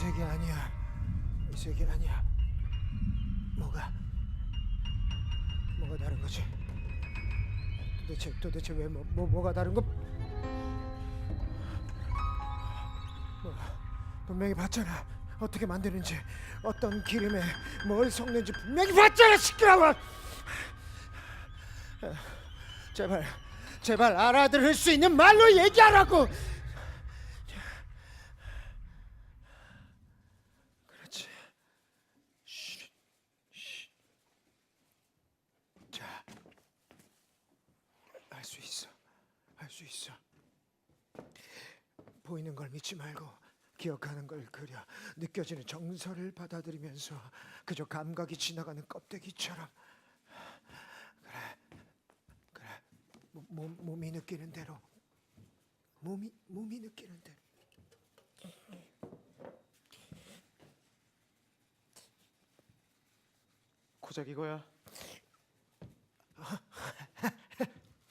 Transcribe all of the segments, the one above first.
색이 아니야. 이 색이 아니야. 뭐가? 뭐가 다른 거지? 도대체 도대체 왜 뭐 뭐, 뭐 가 다른 거? 뭐, 분명히 봤잖아. 어떻게 만드는지, 어떤 기름에 뭘 섞는지 분명히 봤잖아. 시끄러워. 아, 제발, 제발 알아들을 수 있는 말로 얘기하라고. 그렇지. 쉬, 쉬. 자, 할 수 있어. 할 수 있어. 보이는 걸 믿지 말고 기억하는 걸 그려. 느껴지는 정서를 받아들이면서 그저 감각이 지나가는 껍데기처럼. 그래 그래. 몸, 몸, 몸이 느끼는 대로. 몸이 몸이 느끼는 대로. 고작 이거야.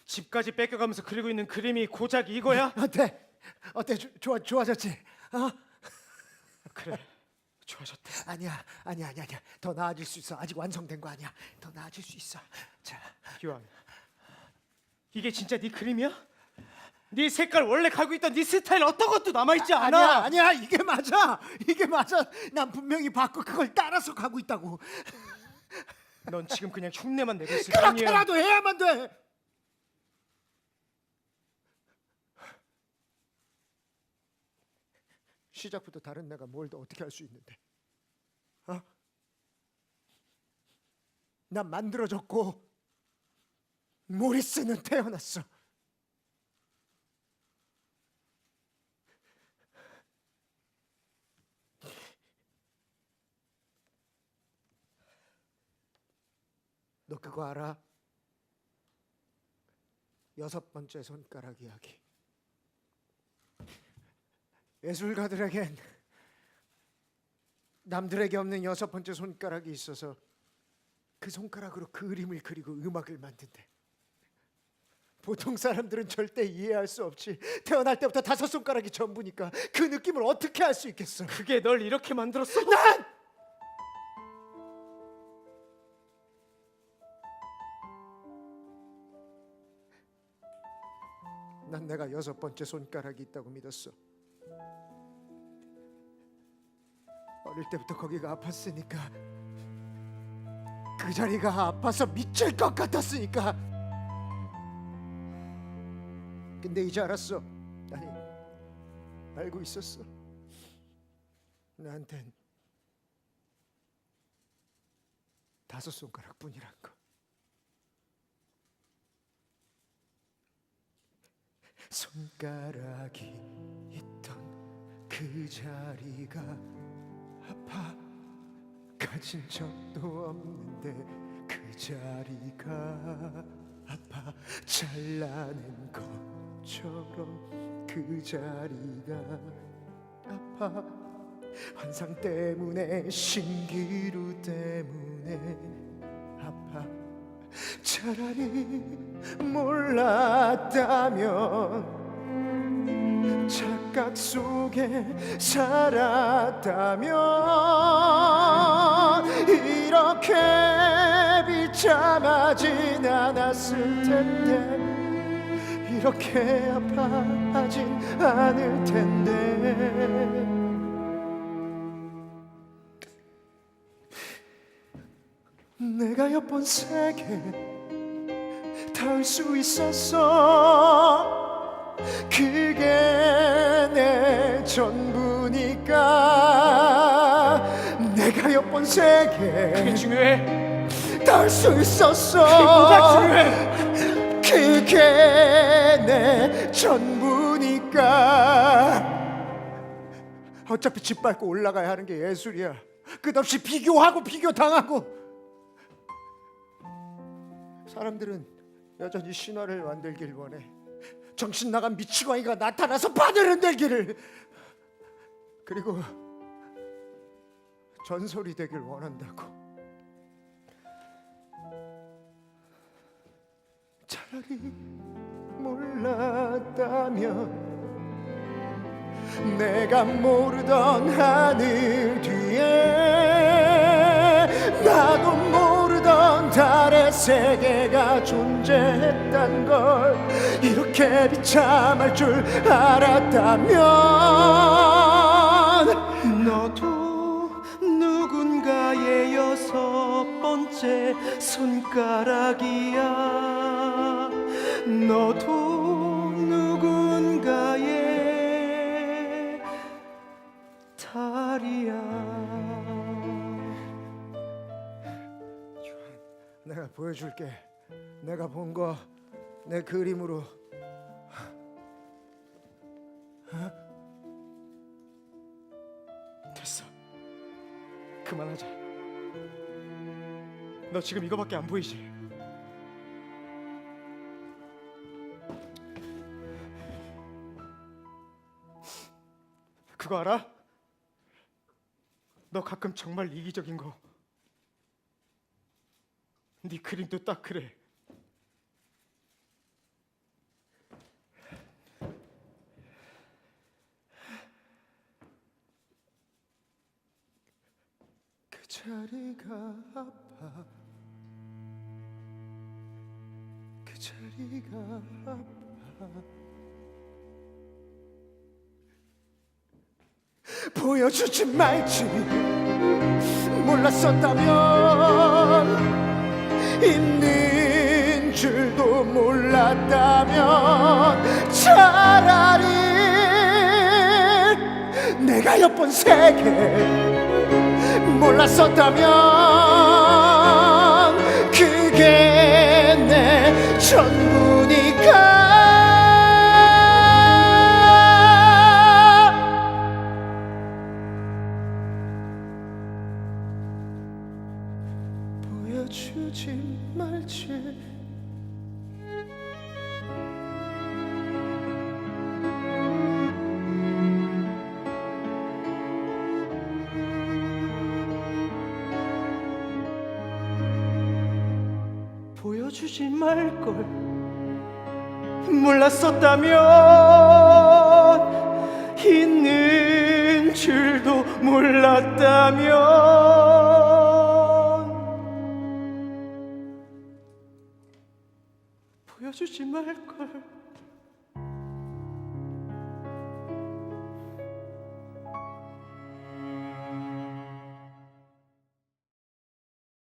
집까지 뺏겨가면서 그리고 있는 그림이 고작 이거야? 어때 어때? 조, 좋아 좋아졌지? 어? 그래. 좋아졌다. 아니야 아니야 아니야 아니야. 더 나아질 수 있어. 아직 완성된 거 아니야. 더 나아질 수 있어. 자. 기왕. 이게 진짜 네 그림이야? 네 색깔 원래 가고 있던 네 스타일 어떤 것도 남아 있지 않아. 아니야 아니야. 이게 맞아. 이게 맞아. 난 분명히 봤고 그걸 따라서 가고 있다고. 넌 지금 그냥 흉내만 내고 있을 뿐이야. 그렇게라도 해야만 돼 시작부터 다른 내가 뭘 더 어떻게 할 수 있는데 어? 난 만들어졌고 모리스는 태어났어 너 그거 알아? 여섯 번째 손가락 이야기. 예술가들에겐 남들에게 없는 여섯 번째 손가락이 있어서 그 손가락으로 그림을 그리고 음악을 만든대. 보통 사람들은 절대 이해할 수 없지. 태어날 때부터 다섯 손가락이 전부니까 그 느낌을 어떻게 할수 있겠어? 그게 널 이렇게 만들었어? 난 난 내가 여섯 번째 손가락이 있다고 믿었어. 어릴 때부터 거기가 아팠으니까 그 자리가 아파서 미칠 것 같았으니까. 근데 이제 알았어. 아니 알고 있었어. 나한텐 다섯 손가락뿐이란 거. 손가락이 있던 그 자리가 아파 가진 적도 없는데 그 자리가 아파 잘라낸 것처럼 그 자리가 아파. 환상 때문에 신기루 때문에 아파. 차라리 몰랐다면 착각 속에 살았다면 이렇게 비참하진 않았을 텐데 이렇게 아파하진 않을 텐데. 내가 엿본 세계 닿을 수 있었어 그게 내 전부니까 내가 엿본 세계 그게 중요해. 닿을 수 있었어. 뭐가 중요해? 그게 내 전부니까. 어차피 짓밟고 올라가야 하는 게 예술이야. 끝없이 비교하고 비교당하고. 사람들은 여전히 신화를 만들길 원해. 정신 나간 미치광이가 나타나서 바늘 흔 들기를 그리고 전설이 되길 원한다고. 차라리 몰랐다면 내가 모르던 하늘 뒤에 나도 모르던 달의 세계가 존재했단 걸 이렇게 비참할 줄 알았다면 너도 누군가의 여섯 번째 손가락이야. 너도 누군가의 달이야. 내가 보여줄게. 내가 본 거 내 그림으로 그만하자 너 지금 이거밖에 안 보이지? 그거 알아? 너 가끔 정말 이기적인 거. 네 그림도 딱 그래. 자리가 아파. 그 자리가 아파. 보여주지 말지. 몰랐었다면 있는 줄도 몰랐다면 차라리 내가 엿본 세계 몰랐었다면 그게 내 전부니까. 보여주지 말지 보여주지 말걸. 몰랐었다면 있는 줄도 몰랐다면. 보여주지 말걸